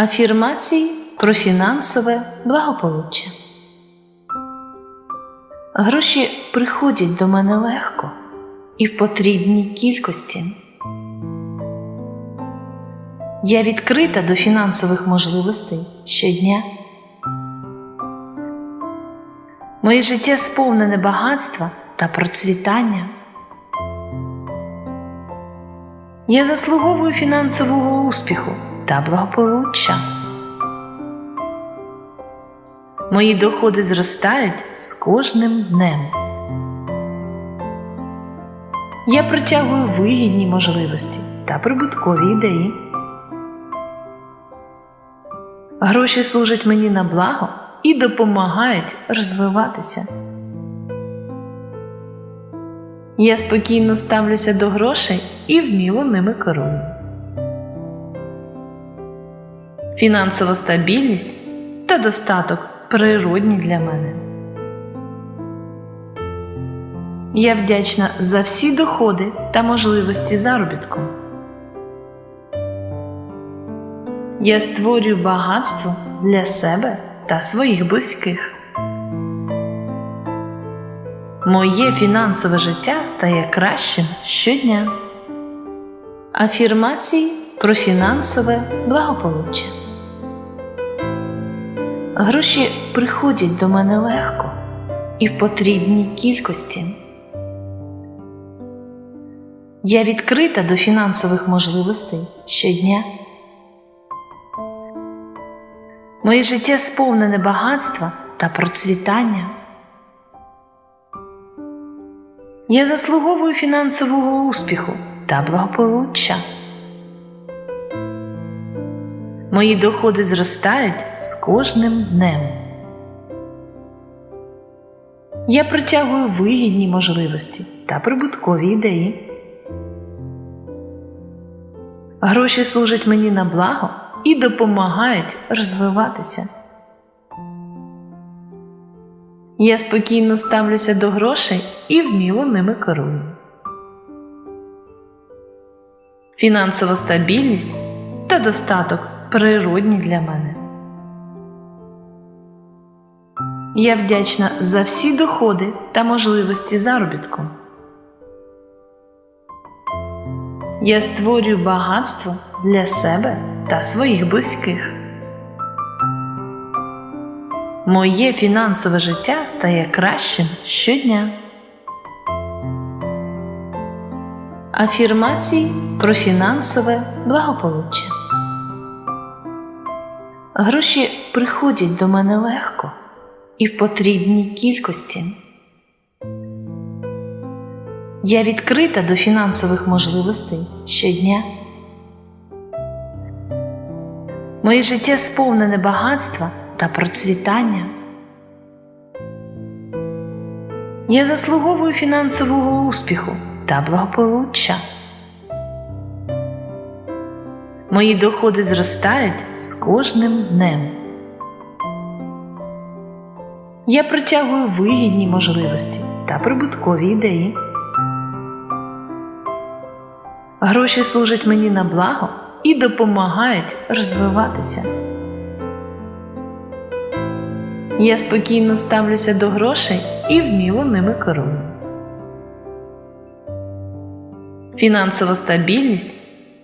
Афірмації про фінансове благополуччя. Гроші приходять до мене легко і в потрібній кількості. Я відкрита до фінансових можливостей щодня. Моє життя сповнене багатства та процвітання. Я заслуговую фінансового успіху та благополуччя. Мої доходи зростають з кожним днем. Я притягую вигідні можливості та прибуткові ідеї. Гроші служать мені на благо і допомагають розвиватися. Я спокійно ставлюся до грошей і вміло ними керую. Фінансова стабільність та достаток природні для мене. Я вдячна за всі доходи та можливості заробітку. Я створюю багатство для себе та своїх близьких. Моє фінансове життя стає кращим щодня. Афірмації про фінансове благополуччя. Гроші приходять до мене легко і в потрібній кількості. Я відкрита до фінансових можливостей щодня. Моє життя сповнене багатства та процвітання. Я заслуговую фінансового успіху та благополуччя. Мої доходи зростають з кожним днем. Я притягую вигідні можливості та прибуткові ідеї. Гроші служать мені на благо і допомагають розвиватися. Я спокійно ставлюся до грошей і вміло ними керую. Фінансова стабільність та достаток природні для мене. Я вдячна за всі доходи та можливості заробітку. Я створюю багатство для себе та своїх близьких. Моє фінансове життя стає кращим щодня. Афірмації про фінансове благополуччя. Гроші приходять до мене легко і в потрібній кількості. Я відкрита до фінансових можливостей щодня. Моє життя сповнене багатства та процвітання. Я заслуговую фінансового успіху та благополуччя. Мої доходи зростають з кожним днем. Я притягую вигідні можливості та прибуткові ідеї. Гроші служать мені на благо і допомагають розвиватися. Я спокійно ставлюся до грошей і вміло ними керую. Фінансова стабільність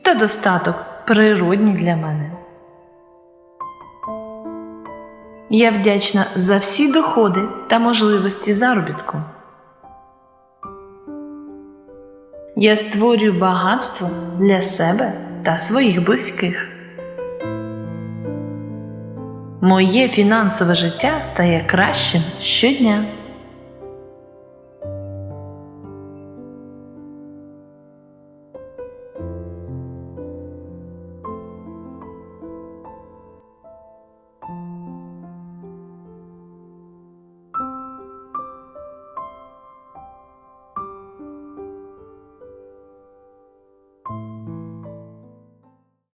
та достаток природні для мене. Я вдячна за всі доходи та можливості заробітку. Я створюю багатство для себе та своїх близьких. Моє фінансове життя стає кращим щодня.